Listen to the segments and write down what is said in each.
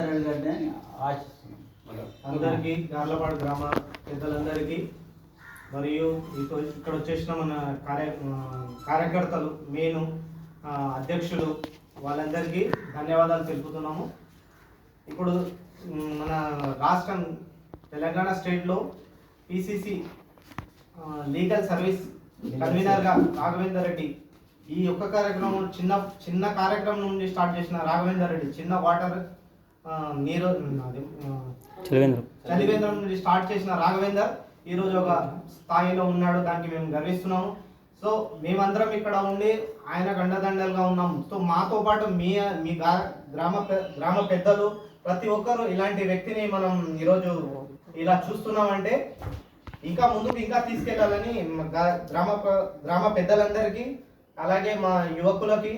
జరగాలని అందరికీ గార్లపాడు గ్రామ పెద్దలందరికీ మరియు ఇక్కడ వచ్చేసిన మన కార్య కార్యకర్తలు మెయిన్ అధ్యక్షులు వాళ్ళందరికీ ధన్యవాదాలు తెలుపుతున్నాము. ఇప్పుడు మన రాష్ట్రం తెలంగాణ స్టేట్లో పిసిసి లీగల్ సర్వీస్ కన్వీనర్గా రాఘవేందర్ రెడ్డి ఈ యొక్క కార్యక్రమం చిన్న చిన్న కార్యక్రమం నుండి స్టార్ట్ చేసిన రాఘవేందర్ రెడ్డి చిన్న వాటర్ ఆ, చలివేంద్రం. చలివేంద్రం నుండి స్టార్ట్ చేసిన రాఘవేందర్ ఈ రోజు ఒక స్థాయిలో ఉన్నాడు దానికి మేము గర్విస్తున్నాము. సో మేమందరం ఇక్కడ ఉండి ఆయన గండదండలుగా ఉన్నాం. సో మాతో పాటు మీ మీ గ్రామ గ్రామ పెద్దలు ప్రతి ఒక్కరు ఇలాంటి వ్యక్తిని మనం ఈరోజు ఇలా చూస్తున్నామంటే ఇంకా ముందుకు ఇంకా తీసుకెళ్ళాలని గ్రామ గ్రామ పెద్దలందరికీ అలాగే మా యువకులకి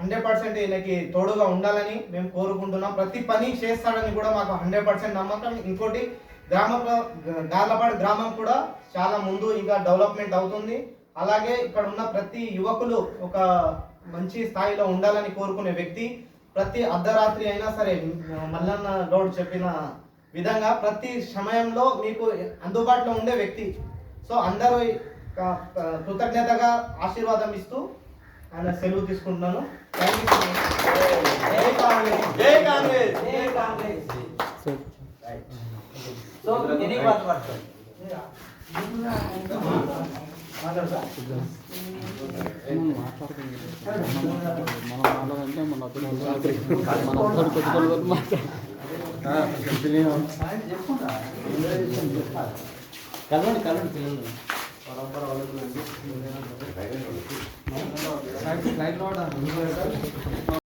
హండ్రెడ్ పర్సెంట్ ఈయనకి తోడుగా ఉండాలని మేము కోరుకుంటున్నాం. ప్రతి పని చేస్తాడని కూడా మాకు హండ్రెడ్ పర్సెంట్ నమ్మకం. ఇంకోటి గ్రామంలో ప్ర- గార్లపాడు గ్రామం కూడా చాలా ముందు ఇంకా డెవలప్మెంట్ అవుతుంది. అలాగే ఇక్కడ ఉన్న ప్రతి యువకులు ఒక మంచి స్థాయిలో ఉండాలని కోరుకునే వ్యక్తి. ప్రతి అర్ధరాత్రి అయినా సరే మల్లన్న గౌడ్ చెప్పిన విధంగా ప్రతి సమయంలో మీకు అందుబాటులో ఉండే వ్యక్తి. సో అందరూ క- కృతజ్ఞతగా ఆశీర్వాదం ఇస్తూ ఆయన సెలవు తీసుకుంటున్నాను. థ్యాంక్ యూ జై కాంగ్రెస్. జై కాంగ్రెస్ జై కాంగ్రెస్ సో ఎన్ని పాత పడతారు కలవండి కలవండి పిల్లలు పరంపర వాళ్ళకు స్లైడ్ స్లైడ్లో